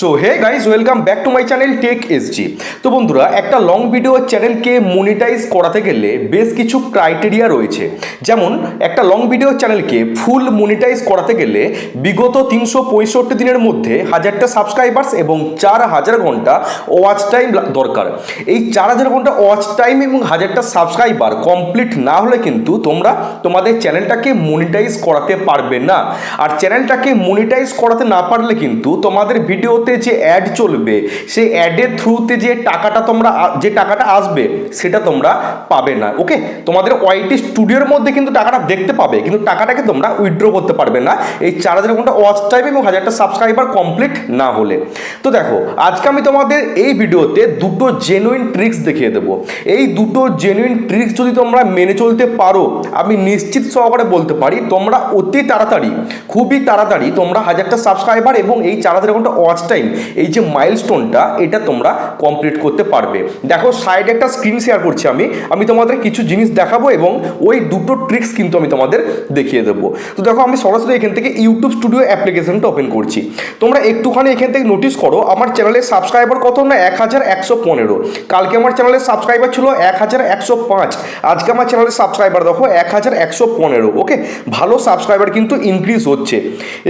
So hey guys welcome back to my channel tech SG তো বন্ধুরা, একটা long video চ্যানেলকে মনিটাইজ করাতে গেলে বেশ কিছু ক্রাইটেরিয়া রয়েছে। যেমন, একটা লং ভিডিও চ্যানেলকে ফুল মনিটাইজ করাতে গেলে বিগত তিনশো পঁয়ষট্টি দিনের মধ্যে হাজারটা সাবস্ক্রাইবার্স এবং চার হাজার ঘণ্টা ওয়াচ টাইম দরকার। এই চার হাজার ঘণ্টা ওয়াচ টাইম এবং হাজারটা সাবস্ক্রাইবার কমপ্লিট না হলে কিন্তু তোমরা তোমাদের চ্যানেলটাকে মনিটাইজ করাতে পারবে না। আর চ্যানেলটাকে মনিটাইজ করাতে না পারলে কিন্তু তোমাদের ভিডিওতে যে অ্যাড চলবে, সেই অ্যাডের থ্রুতে যে টাকাটা তোমরা যে টাকাটা আসবে, সেটা তোমরা পাবে না ওকে তোমাদের ওয়াইটি স্টুডিওর মধ্যে কিন্তু টাকাটা দেখতে পাবে, কিন্তু টাকাটাকে তোমরা উইথড্র করতে পারবে না। এই চার হাজার ঘণ্টা ওয়াচ টাইম এবং হাজারটা সাবস্ক্রাইবার কমপ্লিট না হলে। তো দেখো, আজকে আমি তোমাদের এই ভিডিওতে দুটো জেনুইন ট্রিক্স দেখিয়ে দেবো। এই দুটো জেনুইন ট্রিক্স যদি তোমরা মেনে চলতে পারো, আমি নিশ্চিত সহকারে বলতে পারি, তোমরা অতি তাড়াতাড়ি, খুবই তাড়াতাড়ি তোমরা হাজারটা সাবস্ক্রাইবার এবং এই চার হাজার ঘণ্টা ওয়াচ টাইম এই যে মাইলস্টোনটা এটা তোমরা কমপ্লিট করতে পারবে। দেখো সাইডে একটা স্ক্রিন শেয়ার করছি আমি। আমি তোমাদের কিছু জিনিস দেখাবো এবং ওই দুটো ট্রিক্স কিন্তু আমি তোমাদের দেখিয়ে দেবো। তো দেখো, আমি সরাসরি এখান থেকে ইউটিউব স্টুডিও অ্যাপ্লিকেশনটা ওপেন করছি। তোমরা একটুখানি এখান থেকে নোটিস করো, আমার চ্যানেলের সাবস্ক্রাইবার কত না? এক হাজার একশো পনেরো। কালকে আমার চ্যানেলের সাবস্ক্রাইবার ছিল এক হাজার একশো পাঁচ। আজকে আমার চ্যানেলের সাবস্ক্রাইবার দেখো এক হাজার একশো পনেরো। ওকে ভালো সাবস্ক্রাইবার কিন্তু ইনক্রিজ হচ্ছে।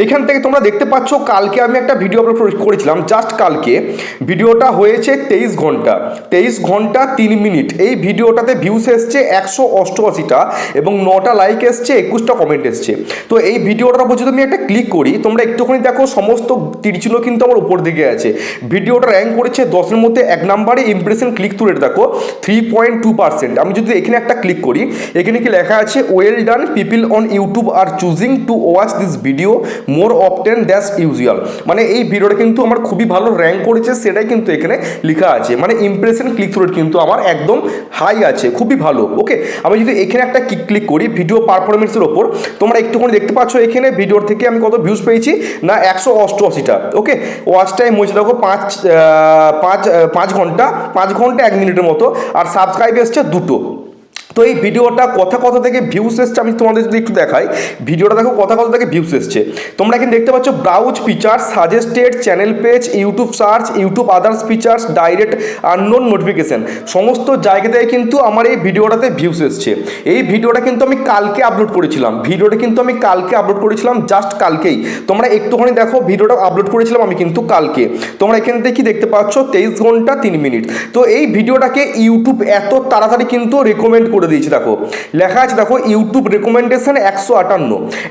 এখান থেকে তোমরা দেখতে পাচ্ছ, কালকে আমি একটা ভিডিও আপলোড করেছিলাম জাস্ট কালকে ভিডিওটা হয়েছে তেইশ ঘণ্টা। তেইশ ঘণ্টা তিন মিনিট। এই ভিডিওটাতে ভিউস এসছে একশো অষ্টআশিটা এবং নটা লাইক এসছে, একুশটা কমেন্ট এসছে। তো এই ভিডিওটার উপর যদি আমি একটা ক্লিক করি, তোমরা একটুখানি দেখো, সমস্ত তীরচিহ্ন কিন্তু আমার উপর দিকে আছে। ভিডিওটা র্যাঙ্ক করেছে দশের মধ্যে এক নাম্বারে ইমপ্রেশন ক্লিক রেট দেখো থ্রি পয়েন্ট টু পার্সেন্ট আমি যদি এখানে একটা ক্লিক করি, এখানে কি লেখা আছে well done people on YouTube are choosing to watch this video more often than usual মানে এই ভিডিওটা কিন্তু আমার খুবই ভালো র্যাঙ্ক করেছে, সেটাই কিন্তু এখানে লেখা আছে। মানে ইমপ্রেশন ক্লিক থ্রু কিন্তু আমার একদম হাই আছে, খুবই ভালো। ওকে আমি যদি এখানে একটা ক্লিক করি ভিডিও পারফরমেন্সের ওপর, তোমরা একটুখানি দেখতে পাচ্ছ এখানে ভিডিওর থেকে আমি কত ভিউজ পেয়েছি? না, একশো অষ্টআশিটা। ওকে ওয়াচ টাইম হয়েছে দেখো পাঁচ পাঁচ পাঁচ ঘণ্টা পাঁচ ঘণ্টা এক মিনিটের মতো, আর সাবস্ক্রাইব এসছে দুটো। তো এই ভিডিওটা কথা কথা থেকে ভিউস এসছে, আমি তোমাদের যদি একটু দেখাই, ভিডিওটা দেখো কথা কথা থেকে ভিউস এসছে। তোমরা এখানে দেখতে পাচ্ছ browse features suggested channel page YouTube search YouTube others features direct unknown notification সমস্ত জায়গা থেকে কিন্তু আমার এই ভিডিওটাতে ভিউস এসছে। এই ভিডিওটা কিন্তু আমি কালকে আপলোড করেছিলাম। ভিডিওটা কিন্তু আমি কালকে আপলোড করেছিলাম জাস্ট কালকেই। তোমরা একটুখানি দেখো, ভিডিওটা আপলোড করেছিলাম আমি কিন্তু কালকে। তোমরা এখান থেকে কি দেখতে পাচ্ছ, তেইশ ঘণ্টা তিন মিনিট তো এই ভিডিওটাকে ইউটিউব এত তাড়াতাড়ি কিন্তু রেকমেন্ড করে দিয়েছি, দেখো। লেখা আছে, দেখো ইউটিউব রেকমেন্ডেশন একশো আটান্ন।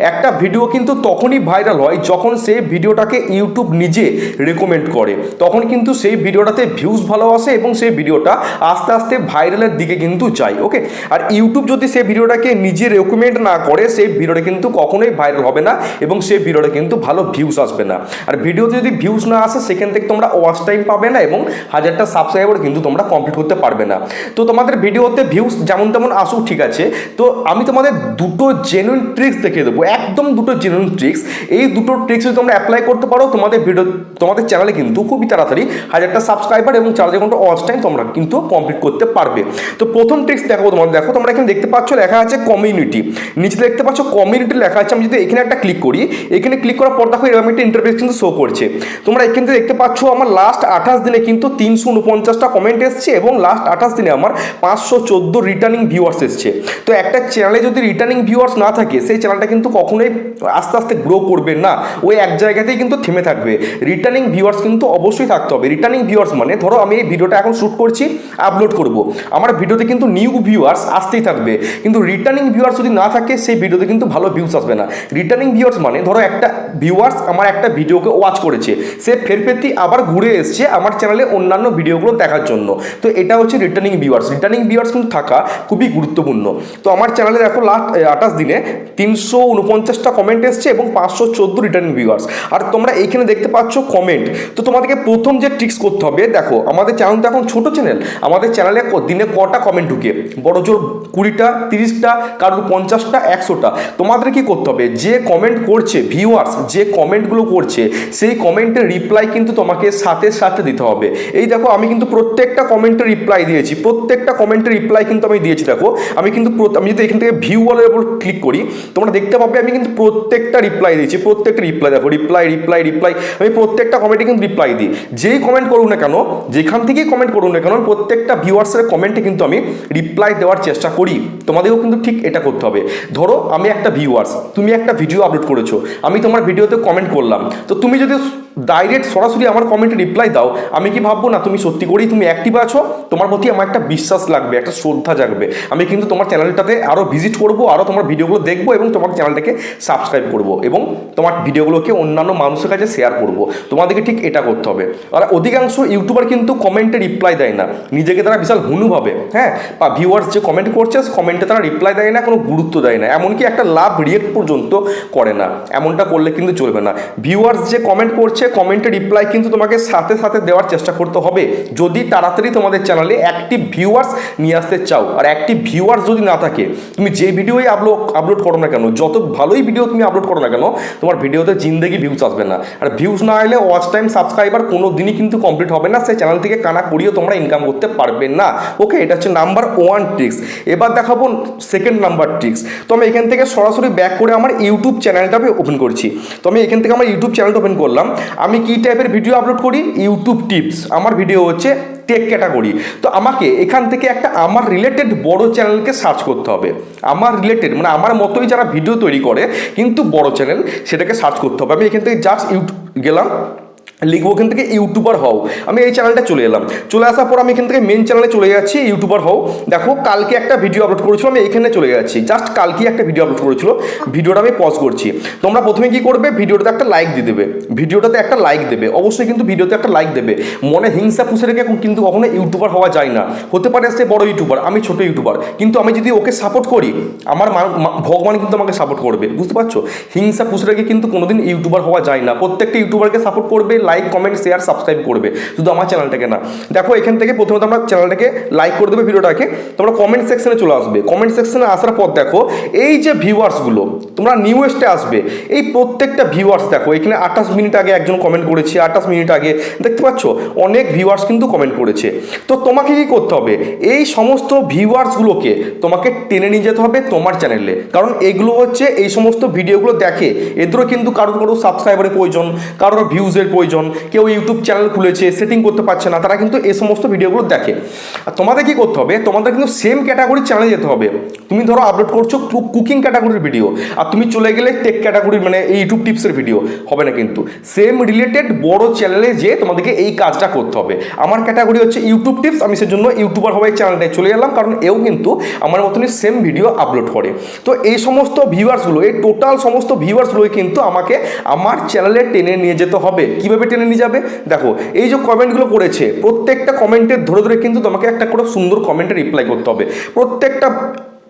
একটা ভিডিও কিন্তু তখনই ভাইরাল হয় যখন সেই ভিডিওটাকে ইউটিউব নিজে রেকমেন্ড করে। তখন কিন্তু সেই ভিডিওটাতে ভিউজ ভালো আসে এবং সেই ভিডিওটা আস্তে আস্তে ভাইরালের দিকে কিন্তু যায় ওকে আর ইউটিউব যদি সেই ভিডিওটাকে নিজে রেকমেন্ড না করে, সেই ভিডিওটা কিন্তু কখনোই ভাইরাল হবে না এবং সেই ভিডিওটা কিন্তু ভালো ভিউজ আসবে না। আর ভিডিওতে যদি ভিউজ না আসে, সেখান থেকে তোমরা ওয়াচ টাইম পাবে না এবং হাজারটা সাবস্ক্রাইবার কিন্তু তোমরা কমপ্লিট করতে পারবে না। তো তোমাদের ভিডিওতে ভিউজ যেমন তেমন আসুক ঠিক আছে। তো আমি তোমাদের দুটো জেনুইন ট্রিক্স দেখিয়ে দেবো, একদম দুটো জেনুইন ট্রিক্স এই দুটো ট্রিক্স যদি তোমরা অ্যাপ্লাই করতে পারো, তোমাদের ভিডিও তোমাদের চ্যানেলে কিন্তু খুবই তাড়াতাড়ি হাজারটা সাবস্ক্রাইবার এবং চার হাজার ঘণ্টা ওয়াচ টাইম তোমরা কিন্তু কমপ্লিট করতে পারবে। তো প্রথম ট্রিক্স দেখাবো তোমাদের। দেখো, তোমরা এখানে দেখতে পাচ্ছ, লেখা আছে কমিউনিটি নিচে দেখতে পাচ্ছ কমিউনিটি লেখা আছে, আমি যদি এখানে একটা ক্লিক করি, এখানে ক্লিক করার পর দেখো এরকম একটা ইন্টারফেস কিন্তু শো করছে। তোমরা এখান থেকে দেখতে পাচ্ছ, আমার লাস্ট আঠাশ দিনে কিন্তু তিনশো উনপঞ্চাশটা কমেন্ট এসছে এবং লাস্ট আঠাশ দিনে আমার পাঁচশো চোদ্দ রিটার্নিং ভিউয়ার্স এসছে। তো একটা চ্যানেলে যদি রিটার্নিং ভিউয়ার্স না থাকে, সেই চ্যানেলটা কিন্তু কখনোই আস্তে আস্তে গ্রো করবে না। ওই এক জায়গাতেই কিন্তু থেমে থাকবে। রিটার্নিং ভিউয়ার্স কিন্তু অবশ্যই থাকতে হবে। রিটার্নিং ভিউয়ার্স মানে ধরো আমি এই ভিডিওটা এখন শ্যুট করছি আপলোড করব। আমার ভিডিওতে কিন্তু নিউ ভিউয়ার্স আসতেই থাকবে। কিন্তু রিটার্নিং ভিউয়ার্স যদি না থাকে, সেই ভিডিওতে কিন্তু ভালো ভিউস আসবে না। রিটার্নিং ভিউয়ার্স মানে ধরো একটা ভিউয়ার্স আমার একটা ভিডিওকে ওয়াচ করেছে। সে ফের ফেরতি আবার ঘুরে এসছে আমার চ্যানেলে অন্যান্য ভিডিওগুলো দেখার জন্য। তো এটা হচ্ছে রিটার্নিং ভিউয়ার্স রিটার্নিং ভিউয়ার্স কিন্তু থাকা খুবই গুরুত্বপূর্ণ। তো আমার চ্যানেলে দেখো লাস্ট আঠাশ দিনে তিনশো উনপঞ্চাশটা কমেন্ট এসছে এবং পাঁচশো চোদ্দ রিটার্নিং ভিউয়ার্স আর তোমরা এইখানে দেখতে পাচ্ছ কমেন্ট তো তোমাদেরকে প্রথম যে ট্রিক্স করতে হবে, দেখো, আমাদের চ্যানেল তো এখন ছোটো চ্যানেল আমাদের চ্যানেলে দিনে কটা কমেন্ট ঢুকে? বড় জোর কুড়িটা, তিরিশটা, কারোর পঞ্চাশটা, একশোটা। তোমাদের কি করতে হবে? যে কমেন্ট করছে ভিউয়ার্স যে কমেন্টগুলো করছে, সেই কমেন্টের রিপ্লাই কিন্তু তোমাকে সাথে সাথে দিতে হবে। এই দেখো, আমি কিন্তু প্রত্যেকটা কমেন্টের রিপ্লাই দিয়েছি। প্রত্যেকটা কমেন্টের রিপ্লাই কিন্তু আমি দিয়েছি। দেখো, আমি কিন্তু আমি যদি এখান থেকে ভিউ ওয়ালের উপর ক্লিক করি, তোমরা দেখতে পাবে আমি কিন্তু প্রত্যেকটা রিপ্লাই দিয়েছি, প্রত্যেকটা রিপ্লাই দেখো রিপ্লাই রিপ্লাই রিপ্লাই আমি প্রত্যেকটা কমেন্টে কিন্তু রিপ্লাই দিই। যেই কমেন্ট করুক না কেন, যেখান থেকেই কমেন্ট করুক না কেন, প্রত্যেকটা ভিউয়ার্সের কমেন্টে কিন্তু আমি রিপ্লাই দেওয়ার চেষ্টা করি। তোমাদেরও কিন্তু ঠিক এটা করতে হবে। ধরো, আমি একটা ভিউয়ার্স তুমি একটা ভিডিও আপলোড করেছ, আমি তোমার ভিডিওতে কমেন্ট করলাম। তো তুমি যদি ডাইরেক্ট সরাসরি আমার কমেন্টে রিপ্লাই দাও। আমি কি ভাববো? না, তুমি সত্যি করেই তুমি অ্যাক্টিভ আছো? তোমার প্রতি আমার একটা বিশ্বাস লাগবে, একটা শ্রদ্ধা জাগবে। আমি কিন্তু তোমার চ্যানেলটাতে আরও ভিজিট করব আরও তোমার ভিডিওগুলো দেখব এবং তোমার চ্যানেলটাকে সাবস্ক্রাইব করব এবং তোমার ভিডিওগুলোকে অন্যান্য মানুষের কাছে শেয়ার করব। তোমাদেরকে ঠিক এটা করতে হবে। আর অধিকাংশ ইউটিউবার কিন্তু কমেন্টে রিপ্লাই দেয় না। নিজেকে তারা বিশাল হুনু ভাবে হ্যাঁ? বা ভিউয়ার্স যে কমেন্ট করছে কমেন্টে তারা রিপ্লাই দেয় না, কোনো গুরুত্ব দেয় না। এমনকি একটা লাভ রিয়েক্ট পর্যন্ত করে না। এমনটা করলে কিন্তু চলবে না। ভিউয়ার্স যে কমেন্ট করছে কমেন্টে রিপ্লাই কিন্তু তোমাকে সাথে সাথে দেওয়ার চেষ্টা করতে হবে। যদি তাড়াতাড়ি তোমাদের চ্যানেলে অ্যাক্টিভ ভিউয়ার্স নিয়ে আসতে চাও, আর অ্যাক্টিভ ভিউয়ার্স যদি না থাকে, তুমি যে ভিডিওই আপলোড আপলোড করো না কেন, যত ভালোই ভিডিও তুমি আপলোড করো না কেন, তোমার ভিডিওতে জিন্দগি ভিউজ আসবে না। আর ভিউজ না এলে ওয়াচ টাইম সাবস্ক্রাইবার কোনো দিনই কিন্তু কমপ্লিট হবে না, সেই চ্যানেল থেকে কানা করিয়েও তোমরা ইনকাম করতে পারবে না। ওকে এটা হচ্ছে নাম্বার ওয়ান ট্রিক্স এবার দেখাবো সেকেন্ড নাম্বার ট্রিক্স তো আমি এখান থেকে সরাসরি ব্যাক করে আমার ইউটিউব চ্যানেলটা আমি ওপেন করছি। তো আমি এখান থেকে আমার ইউটিউব চ্যানেলটা ওপেন করলাম। আমি কি টাইপের ভিডিও আপলোড করি? ইউটিউব টিপস আমার ভিডিও হচ্ছে টেক ক্যাটাগরি তো আমাকে এখান থেকে একটা আমার রিলেটেড বড় চ্যানেলকে সার্চ করতে হবে। আমার রিলেটেড মানে আমার মতোই যারা ভিডিও তৈরি করে, কিন্তু বড় চ্যানেল সেটাকে সার্চ করতে হবে। আমি এখান থেকে জাস্ট ইউটিউব গেলাম। লিখব এখান থেকে ইউটিউবার হও। আমি এই চ্যানেলটা চলে এলাম। চলে আসার পর আমি এখান থেকে মেন চ্যানেলে চলে যাচ্ছি, ইউটিউবার হও। দেখো, কালকে একটা ভিডিও আপলোড করেছিল আমি এখানে চলে যাচ্ছি। জাস্ট কালকে একটা ভিডিও আপলোড করেছিল। ভিডিওটা আমি পজ করছি। তোমরা প্রথমে কি করবে ভিডিওটাতে একটা লাইক দিয়ে দেবে। ভিডিওটাতে একটা লাইক দেবে। অবশ্যই কিন্তু ভিডিওতে একটা লাইক দেবে। মনে হিংসা পুষে রেখে কিন্তু কখনো ইউটিউবার হওয়া যায় না। হতে পারে সে বড় ইউটিউবার, আমি ছোট ইউটিউবার। কিন্তু আমি যদি ওকে সাপোর্ট করি, আমার ভগবান কিন্তু আমাকে সাপোর্ট করবে। বুঝতে পারছ? হিংসা পুষে রেখে কিন্তু কোনোদিন ইউটিউবার হওয়া যায় না। প্রত্যেকটা ইউটিউবারকে সাপোর্ট করবে লাইক কমেন্ট শেয়ার সাবস্ক্রাইব করবে। শুধু আমার চ্যানেলটাকে না। দেখো, এখান থেকে প্রথমে তোমরা চ্যানেলটাকে লাইক করে দেবে ভিডিওটাকে। তোমরা কমেন্ট সেকশনে চলে আসবে। কমেন্ট সেকশনে আসার পর দেখো, এই যে ভিউয়ার্সগুলো তোমরা নিউয়েস্টে আসবে। এই প্রত্যেকটা ভিউয়ার্স দেখো, এখানে আঠাশ মিনিট আগে একজন কমেন্ট করেছে, আঠাশ মিনিট আগে। দেখতে পাচ্ছ? অনেক ভিউয়ার্স কিন্তু কমেন্ট করেছে। তো তোমাকে কি করতে হবে? এই সমস্ত ভিউয়ার্সগুলোকে তোমাকে টেনে নিয়ে যেতে হবে তোমার চ্যানেলে কারণ এগুলো হচ্ছে এই সমস্ত ভিডিওগুলো দেখে, এদেরও কিন্তু কারোর কারোর সাবস্ক্রাইবারের প্রয়োজন, কারোর ভিউজের প্রয়োজন। কেউ ইউটিউব চ্যানেল খুলেছে সেটিং করতে পারছে না, তারা কিন্তু এই সমস্ত ভিডিওগুলো দেখে। আর তোমাদের কী করতে হবে? তোমাদের কিন্তু সেম ক্যাটাগরির চ্যানেলে যেতে হবে। তুমি ধরো আপলোড করছ কুকিং ক্যাটাগরির ভিডিও আর তুমি চলে গেলে টেক ক্যাটাগরির মানে এই ইউটিউব টিপসের ভিডিও হবে না কিন্তু। সেম রিলেটেড বড় চ্যানেলে যে তোমাদেরকে এই কাজটা করতে হবে। আমার ক্যাটাগরি হচ্ছে ইউটিউব টিপস আমি সেজন্য ইউটিউবার হওয়ার চ্যানেলটায় চলে গেলাম কারণ এও কিন্তু আমার মতনই সেম ভিডিও আপলোড করে। তো এই সমস্ত ভিউয়ার্সগুলো এই টোটাল সমস্ত ভিউয়ার্সগুলোই কিন্তু আমাকে আমার চ্যানেলে টেনে নিয়ে যেতে হবে। কীভাবে টেনে নিয়ে যাবে। দেখো, এই যে কমেন্টগুলো করেছে, প্রত্যেকটা কমেন্টের ধরে ধরে কিন্তু তোমাকে একটা করে সুন্দর কমেন্টে রিপ্লাই করতে হবে। প্রত্যেকটা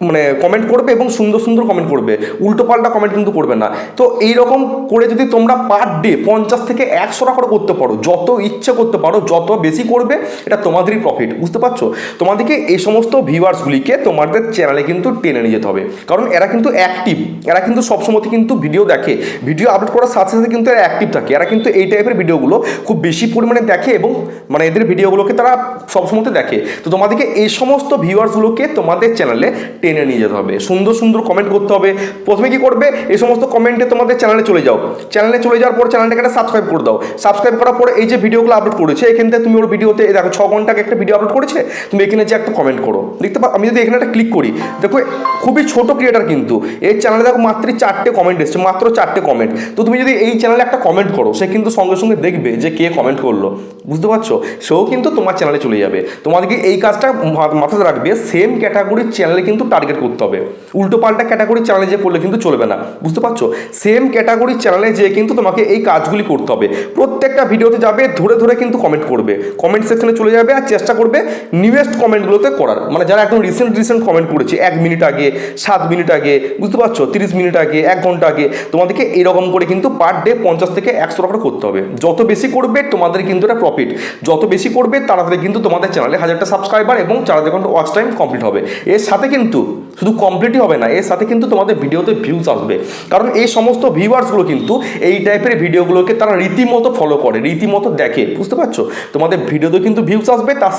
মানে কমেন্ট করবে এবং সুন্দর সুন্দর কমেন্ট করবে। উল্টো পাল্টা কমেন্ট কিন্তু করবে না। তো এই রকম করে যদি তোমরা পার ডে পঞ্চাশ থেকে একশো টাকা করে করতে পারো, যত ইচ্ছে করতে পারো, যত বেশি করবে, এটা তোমাদেরই প্রফিট বুঝতে পারছ? তোমাদেরকে এই সমস্ত ভিউয়ার্সগুলিকে তোমাদের চ্যানেলে কিন্তু টেনে নিয়ে যেতে হবে। কারণ এরা কিন্তু অ্যাক্টিভ এরা কিন্তু সবসময় কিন্তু ভিডিও দেখে। ভিডিও আপলোড করার সাথে সাথে কিন্তু এরা অ্যাক্টিভ থাকে। এরা কিন্তু এই টাইপের ভিডিওগুলো খুব বেশি পরিমাণে দেখে এবং মানে এদের ভিডিওগুলোকে তারা সবসময় দেখে। তো তোমাদেরকে এই সমস্ত ভিউয়ার্সগুলোকে তোমাদের চ্যানেলে টেনে নিয়ে যেতে হবে। সুন্দর সুন্দর কমেন্ট করতে হবে। প্রথমে কি করবে? এই সমস্ত কমেন্টে তোমাদের চ্যানেলে চলে যাও। চ্যানেলে চলে যাওয়ার পর চ্যানেলটাকে একটা সাবস্ক্রাইব করে দাও। সাবস্ক্রাইব করার পর এই যে ভিডিওগুলো আপলোড করেছে, এখান থেকে তুমি ওর ভিডিওতে দেখো, ছ ঘন্টাকে একটা ভিডিও আপলোড করেছে, তুমি এখানে যে একটা কমেন্ট করো। দেখতে পা, আমি যদি এখানে একটা ক্লিক করি, দেখো, খুবই ছোট ক্রিয়েটার কিন্তু, এই চ্যানেলে দেখো মাত্র চারটে কমেন্ট এসছে, মাত্র চারটে কমেন্ট তো তুমি যদি এই চ্যানেলে একটা কমেন্ট করো, সে কিন্তু সঙ্গে সঙ্গে দেখবে যে কে কমেন্ট করল। বুঝতে পারছ? সেও কিন্তু তোমার চ্যানেলে চলে যাবে। তোমাদেরকে এই কাজটা মা- মাথায় রাখবে সেম ক্যাটাগরির চ্যানেলে কিন্তু টার্গেট করতে হবে। উল্টো পাল্টা ক্যাটাগরির চ্যানেলে যে পড়লে কিন্তু চলবে না। বুঝতে পারছ? সেম ক্যাটাগরির চ্যানেলে যেয়ে কিন্তু তোমাকে এই কাজগুলি করতে হবে। প্রত্যেকটা ভিডিওতে যাবে, ধরে ধরে কিন্তু কমেন্ট করবে। কমেন্ট সেকশনে চলে যাবে আর চেষ্টা করবে নিউয়েস্ট কমেন্টগুলোতে করার। মানে যারা একদম রিসেন্ট রিসেন্ট কমেন্ট করেছে, এক মিনিট আগে, সাত মিনিট আগে, বুঝতে পারছ? তিরিশ মিনিট আগে, এক ঘণ্টা আগে, তোমাদেরকে এরকম করে কিন্তু পার ডে পঞ্চাশ থেকে একশো টাকা করে করতে হবে। যত বেশি করবে, তোমাদের কিন্তু এটা প্রফিট যত বেশি করবে, তাড়াতাড়ি কিন্তু তোমাদের চ্যানেলে হাজারটা সাবস্ক্রাইবার এবং চার হাজার ঘণ্টা ওয়াচ টাইম কমপ্লিট হবে। এর সাথে কিন্তু শুধু কমপ্লিটই হবে না, এর সাথে কিন্তু তোমাদের ভিডিওতে ভিউজ আসবে। কারণ এই সমস্ত ভিউয়ার্সগুলো কিন্তু এই টাইপের ভিডিওগুলোকে তারা রীতিমতো ফলো করে, রীতিমতো দেখে, বুঝতে পারছ? তোমাদের ভিডিওতে কিন্তু ভিউজ আসবে, তার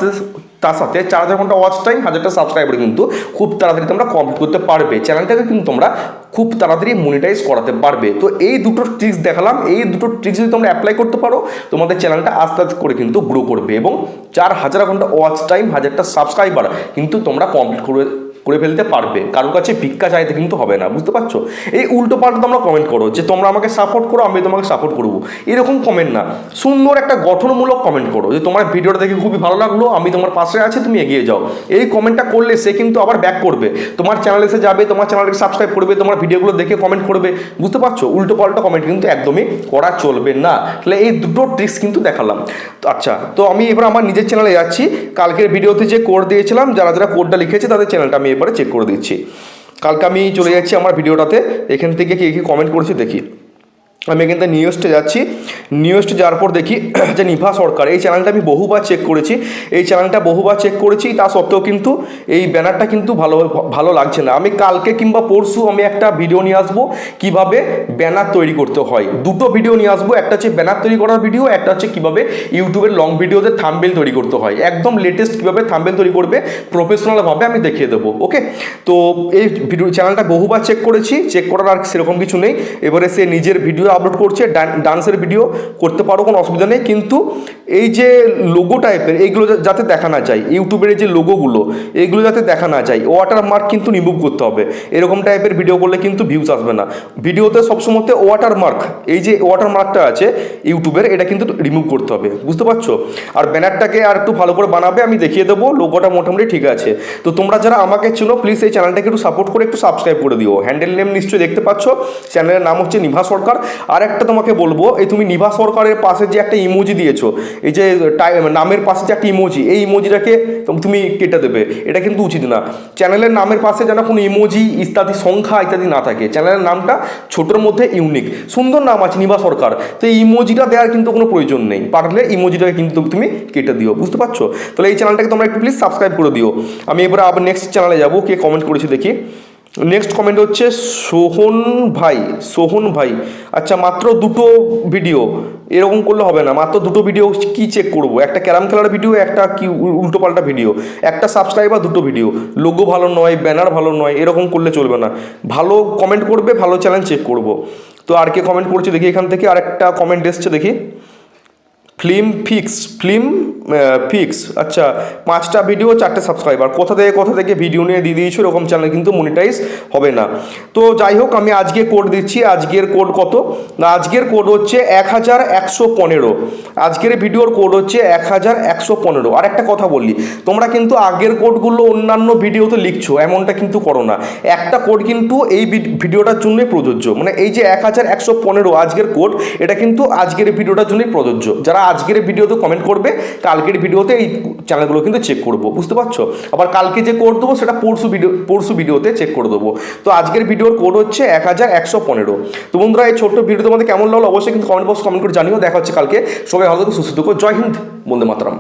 তার সাথে চার হাজার ঘণ্টা ওয়াচ টাইম হাজারটা সাবস্ক্রাইবার কিন্তু খুব তাড়াতাড়ি তোমরা কমপ্লিট করতে পারবে। চ্যানেলটাকে কিন্তু তোমরা খুব তাড়াতাড়ি মনিটাইজ করাতে পারবে। তো এই দুটো ট্রিক্স দেখালাম, এই দুটো ট্রিক্স যদি তোমরা অ্যাপ্লাই করতে পারো, তোমাদের চ্যানেলটা আস্তে আস্তে করে কিন্তু গ্রো করবে এবং চার হাজার ঘণ্টা ওয়াচ টাইম হাজারটা সাবস্ক্রাইবার কিন্তু তোমরা কমপ্লিট করে করে ফেলতে পারবে। কারোর কাছে ভিক্ষা চাইতে কিন্তু হবে না, বুঝতে পারছ? এই উল্টো পাল্টা তোমরা কমেন্ট করো যে, তোমরা আমাকে সাপোর্ট করো, আমি তোমাকে সাপোর্ট করব। এরকম কমেন্ট না। সুন্দর একটা গঠনমূলক কমেন্ট করো যে, তোমার ভিডিওটা দেখে খুবই ভালো লাগল, আমি তোমার পাশে আছি, তুমি এগিয়ে যাও। এই কমেন্টটা করলে সে কিন্তু আবার ব্যাক করবে। তোমার চ্যানেলে এসে যাবে, তোমার চ্যানেলকে সাবস্ক্রাইব করবে, তোমার ভিডিওগুলো দেখে কমেন্ট করবে, বুঝতে পারছ? উল্টো পাল্টা কমেন্ট কিন্তু একদমই করা চলবে না। তাহলে এই দুটো ট্রিক্স কিন্তু দেখালাম। আচ্ছা তো আমি এবার আমার নিজের চ্যানেলে যাচ্ছি। কালকের ভিডিওতে যে কোড দিয়েছিলাম, যারা যারা কোডটা লিখেছে, তাদের চ্যানেলটা আমি এবারে চেক করে দিচ্ছি। কালকে আমি চলে যাচ্ছি আমার ভিডিওটাতে, এখান থেকে কে কী কমেন্ট করেছি দেখি। আমি থেকে নিউজটে যাচ্ছি। নিউজটে যাওয়ার পর দেখি যে নিভা সরকার, এই চ্যানেলটা আমি বহুবার চেক করেছি। এই চ্যানেলটা বহুবার চেক করেছি, তা সত্ত্বেও কিন্তু এই ব্যানারটা কিন্তু ভালো ভালো লাগছে না। আমি কালকে কিংবা পরশু আমি একটা ভিডিও নিয়ে আসব, কীভাবে ব্যানার তৈরি করতে হয়। দুটো ভিডিও নিয়ে আসব, একটা হচ্ছে ব্যানার তৈরি করার ভিডিও একটা হচ্ছে কীভাবে ইউটিউবের লং ভিডিওতে থাম্বেল তৈরি করতে হয়। একদম লেটেস্ট কীভাবে থাম্বেল তৈরি করবে প্রফেশনালভাবে আমি দেখিয়ে দেবো ওকে তো এই ভিডিও চ্যানেলটা বহুবার চেক করেছি চেক করার আর সেরকম কিছু নেই। এবারে সে নিজের ভিডিও আপলোড করছে ডান- ডান্সের ভিডিও করতে পারো, কোনো অসুবিধা নেই। কিন্তু এই যে লোগো টাইপের এইগুলো যাতে দেখা না যায় ইউটিউবের যে লোগোগুলো এইগুলো যাতে দেখা না যায় ওয়াটার মার্ক কিন্তু রিমুভ করতে হবে। এরকম টাইপের ভিডিও করলে কিন্তু ভিউজ আসবে না। ভিডিওতে সবসময় ওয়াটার মার্ক এই যে ওয়াটার মার্কটা আছে ইউটিউবের এটা কিন্তু রিমুভ করতে হবে। বুঝতে পারছ? আর ব্যানারটাকে আর একটু ভালো করে বানাবে, আমি দেখিয়ে দেবো লোগোটা মোটামুটি ঠিক আছে। তো তোমরা যারা আমাকে চিনো প্লিজ এই চ্যানেলটাকে একটু সাপোর্ট করে, একটু সাবস্ক্রাইব করে দিও। হ্যান্ডেল নেম নিশ্চয়ই দেখতে পাচ্ছ। চ্যানেলের নাম হচ্ছে নিভা সরকার। আর একটা তোমাকে বলব, এই তুমি নিভা সরকারের পাশে যে একটা ইমোজি দিয়েছ, এই যে নামের পাশে যে একটা ইমোজি এই ইমোজিটাকে তুমি কেটে দেবে, এটা কিন্তু উচিত না। চ্যানেলের নামের পাশে যেন কোনো ইমোজি ইত্যাদি, সংখ্যা ইত্যাদি না থাকে, চ্যানেলের নামটা ছোটোর মধ্যে ইউনিক সুন্দর নাম আছে নিভা সরকার, তো এই ইমোজিটা দেওয়ার কিন্তু কোনো প্রয়োজন নেই, পারলে ইমোজিটাকে কিন্তু তুমি কেটে দিও, বুঝতে পারছ? তাহলে এই চ্যানেলটাকে তোমরা একটু প্লিজ সাবস্ক্রাইব করে দিও। আমি এবার আবার নেক্সট চ্যানেলে যাব, কে কমেন্ট করেছি দেখি। নেক্সট কমেন্ট হচ্ছে, সোহন ভাই সোহন ভাই আচ্ছা মাত্র দুটো ভিডিও এরকম করলে হবে না, মাত্র দুটো ভিডিও কি চেক করব? একটা ক্যারাম খেলার ভিডিও একটা কি উল্টো পাল্টা ভিডিও একটা সাবস্ক্রাইবার দুটো ভিডিও লোগো ভালো নয় ব্যানার ভালো নয়, এরকম করলে চলবে না। ভালো কমেন্ট করবে, ভালো চ্যানেল চেক করব। তো আর কে কমেন্ট করছে দেখি এখান থেকে, আরেকটা কমেন্ট এসছে দেখি। ফিল্ম ফিক্স ফিল্ম ফিক্স আচ্ছা পাঁচটা ভিডিও চারটে সাবস্ক্রাইবার কোথা থেকে কোথা থেকে ভিডিও নিয়ে দিয়ে দিয়েছ এরকম চ্যানেল কিন্তু মনিটাইজ হবে না। তো যাই হোক, আমি আজকে কোড দিচ্ছি। আজকের কোড কত? না, আজকের কোড হচ্ছে এক হাজার একশো পনেরো। আজকের ভিডিওর কোড হচ্ছে এক হাজার একশো পনেরো। আর একটা কথা বললি, তোমরা কিন্তু আগের কোডগুলো অন্যান্য ভিডিওতে লিখছো, এমনটা কিন্তু করো না। একটা কোড কিন্তু এই ভিডিওটার জন্যই প্রযোজ্য। মানে এই যে এক হাজার একশো পনেরো আজকের কোড এটা কিন্তু আজকের ভিডিওটার জন্যই প্রযোজ্য। যারা আজকের ভিডিওতে কমেন্ট করবে কালকের ভিডিওতে এই চ্যানেলগুলো কিন্তু চেক করব, বুঝতে পারছ? আবার কালকে যে কোড দেবো, সেটা পরশু ভিডিও পরশু ভিডিওতে চেক করে দেবো। তো আজকের ভিডিওর কোড হচ্ছে এক হাজার একশো পনেরো। তো বন্ধুরা, এই ছোট্ট ভিডিও তোমাদের কেমন লাগল অবশ্যই কিন্তু কমেন্ট বক্স কমেন্ট করে জানিও। দেখা হচ্ছে কালকে। সবাই ভালো থেকো, সুস্থ জয় হিন্দ, বন্দে মাতরম।